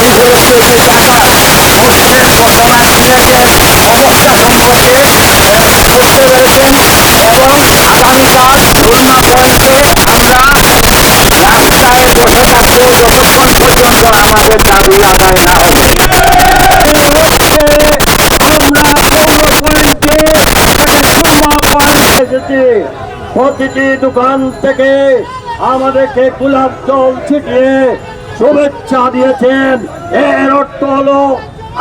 বলেছি যে সিলেটের অবস্থা সম্পর্কে আহ, বুঝতে পেরেছেন এবং আগামীকাল খুলনা পয়েন্টে আমরা পর্যন্ত আমাদের দাবি আদায় না লক্ষ্যে আমরা প্রতিটি দোকান থেকে আমাদেরকে গোলাপ জল ছিটিয়ে শুভেচ্ছা দিয়েছেন। এর অর্থ হলো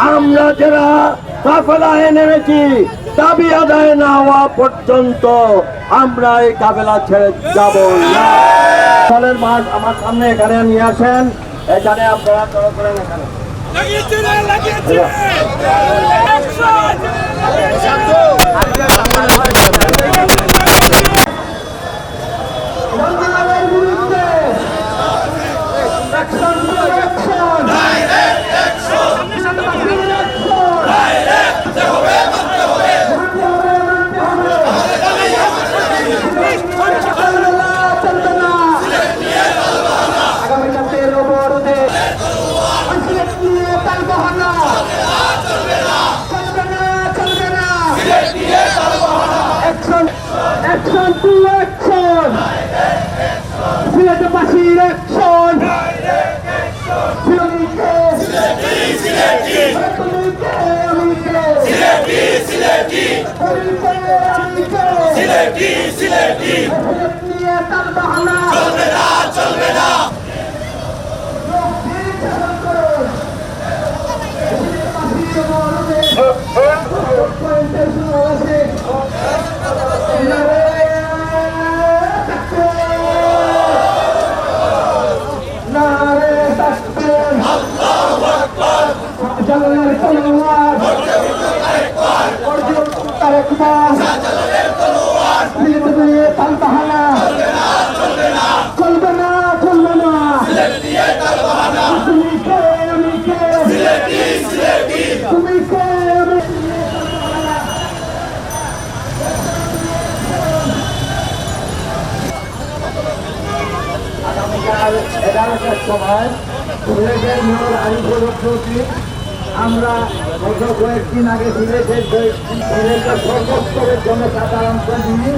আমরা যারা কাফেলায় নেমেছি দাবি আদায় না হওয়া পর্যন্ত আমরা এই কাফেলা ছেড়ে যাব না। দলের মাঠ আমার সামনে এখানে নিয়ে আসেন। এখানে আপনারা জড়ো করেন এখানে। লাগিয়েছে রে, লাগিয়েছে সরকারের বিরুদ্ধে অ্যাকশন অ্যাকশন আগামীকালের অবরোধে সিলেট নিয়ে তাল বাহানা চলবে না চলবে না অ্যাকশন অ্যাকশন টু অ্যাকশন সিলেটবাসীর অ্যাকশন সিলেটি সিলেটি সিলেটি নিয়ে তাল বাহানা আগামীকাল এগারোটার আমরা গত কয়েকদিন আগে সিলেটের সিলেটের সর্বস্তরের জনসাধারণকে নিয়ে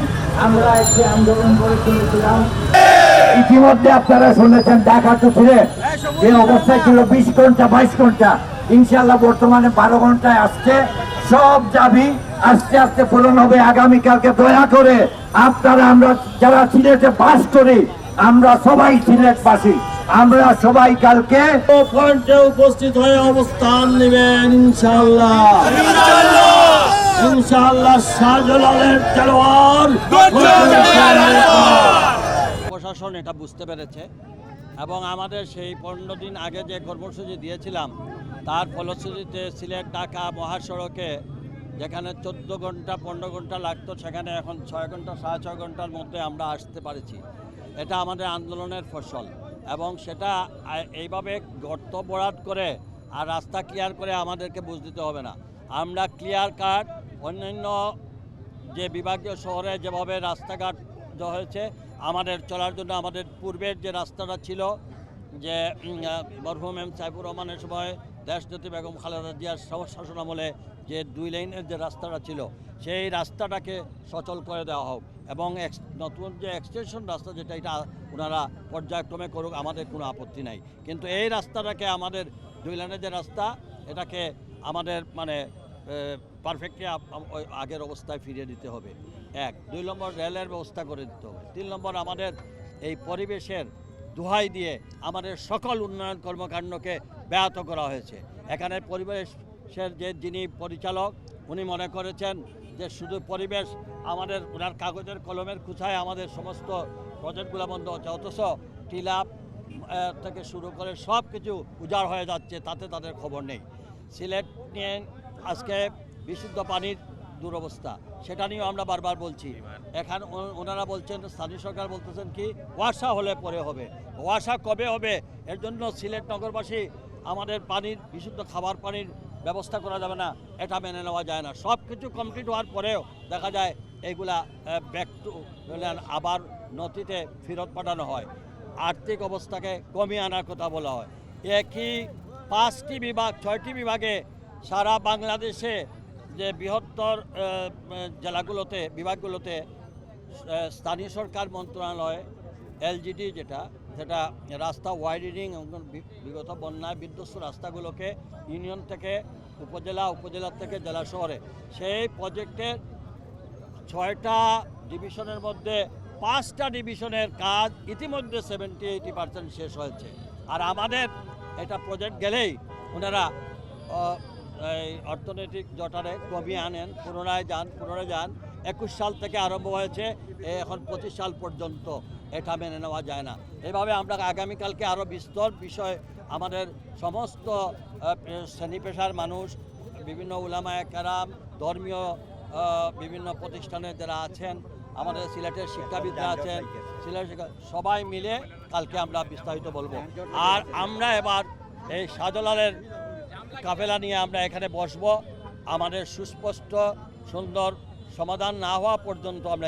আমরা একটি আন্দোলন করে তুলেছিলাম ইতিমধ্যে আপনারা শুনেছেন, ঢাকা টু সিলেট যে অবস্থায় ছিল, বিশ ঘণ্টা, বাইশ ঘণ্টা। ইনশাল্লাহ বর্তমানে বারো ঘন্টায় আসছে। সব দাবি আস্তে আস্তে পূরণ হবে। আগামীকালকে দয়া করে আপনারা, আমরা যারা সিলেটে বাস করি আমরা সবাই সিলেটবাসী। আমরা সবাই কালকে পয়েন্টে উপস্থিত হয়ে অবস্থান নেবেন ইনশাল্লাহ ইনশাল্লাহ শাহজালালের তেলোয়ার প্রশাসন এটা বুঝতে পেরেছে এবং আমাদের সেই পনেরো দিন আগে যে কর্মসূচি দিয়েছিলাম তার ফলশ্রুতিতে সিলেট ঢাকা মহাসড়কে যেখানে চোদ্দ ঘণ্টা, পনেরো ঘণ্টা লাগতো, সেখানে এখন ছয় ঘণ্টা, সাড়ে ছয় ঘণ্টার মধ্যে আমরা আসতে পারেছি। এটা আমাদের আন্দোলনের ফসল এবং সেটা এইভাবে গর্ত বরাদ করে আর রাস্তা ক্লিয়ার করে আমাদেরকে বুঝ দিতে হবে না। আমরা ক্লিয়ার কাট অন্যান্য যে বিভাগীয় শহরে যেভাবে রাস্তাঘাট হয়েছে, আমাদের চলার জন্য আমাদের পূর্বের যে রাস্তাটা ছিল, যে মরহুম এম সাইফুর রহমানের সময় দেশজ্যোতি বেগম খালেদা জিয়ার শাসন আমলে যে দুই লাইনের যে রাস্তাটা ছিল, সেই রাস্তাটাকে সচল করে দেওয়া হোক এবং নতুন যে এক্সটেনশন রাস্তা যেটা, এটা ওনারা পর্যায়ক্রমে করুক, আমাদের কোনো আপত্তি নাই। কিন্তু এই রাস্তাটাকে আমাদের দুই লাইনের যে রাস্তা, এটাকে আমাদের মানে পারফেক্টলি আগের অবস্থায় ফিরিয়ে দিতে হবে। এক। দুই নম্বর রেলের ব্যবস্থা করে দিতে হবে। তিন নম্বর আমাদের এই পরিবেশের দোহাই দিয়ে আমাদের সকল উন্নয়ন কর্মকাণ্ডকে ব্যাহত করা হয়েছে। এখানে পরিবেশের যে যিনি পরিচালক, উনি মনে করেছেন যে শুধু পরিবেশ আমাদের, ওনার কাগজের কলমের খুঁচায় আমাদের সমস্ত প্রজেক্টগুলো বন্ধ হচ্ছে। অথচ টিলা থেকে শুরু করে সব কিছু উজাড় হয়ে যাচ্ছে, তাতে তাদের খবর নেই। সিলেট নিয়ে আজকে বিশুদ্ধ পানির দুরবস্থা, সেটা নিয়েও আমরা বারবার বলছি। এখানে ওনারা বলছেন, স্থানীয় সরকার বলতেছেন কি, ওয়াসা হলে পরে হবে। ওয়াসা কবে হবে? এর জন্য সিলেট নগরবাসী আমাদের পানির, বিশুদ্ধ খাবার পানির ব্যবস্থা করা যাবে না, এটা মেনে নেওয়া যায় না। সব কিছু কমপ্লিট হওয়ার পরেও দেখা যায় এইগুলা ব্যাক টু আবার নথিতে ফেরত পাঠানো হয়। আর্থিক অবস্থাকে কমিয়ে আনার কথা বলা হয়। একই পাঁচটি বিভাগ, ছয়টি বিভাগে সারা বাংলাদেশে যে বৃহত্তর জেলাগুলোতে, বিভাগগুলোতে স্থানীয় সরকার মন্ত্রণালয়, এলজিডি যেটা, সেটা রাস্তা ওয়াইডেনিং বিগত বন্যায় বিধ্বস্ত রাস্তাগুলোকে ইউনিয়ন থেকে উপজেলা উপজেলা থেকে জেলা শহরে। সেই প্রজেক্টের ছয়টা ডিভিশনের মধ্যে পাঁচটা ডিভিশনের কাজ ইতিমধ্যে সেভেন্টি এইটি পার্সেন্ট শেষ হয়েছে। আর আমাদের এটা প্রজেক্ট গেলেই ওনারা এই অর্থনৈতিক জটারে কমিয়ে আনেন পুনরায় যান পুনরায় যান। একুশ সাল থেকে আরম্ভ হয়েছে এখন পঁচিশ সাল পর্যন্ত এটা মেনে নেওয়া যায় না। এভাবে আমরা আগামীকালকে আরও বিস্তর বিষয় আমাদের সমস্ত শ্রেণি পেশার মানুষ বিভিন্ন উলামায় কারাম ধর্মীয় বিভিন্ন প্রতিষ্ঠানে যারা আছেন আমাদের সিলেটের শিক্ষাবিদরা আছেন সিলেট সবাই মিলে কালকে আমরা বিস্তারিত বলব। আর আমরা এবার এই শাহজালালের কাফেলা নিয়ে আমরা এখানে বসবো। আমাদের সুস্পষ্ট সুন্দর সমাধান না হওয়া পর্যন্ত আমরা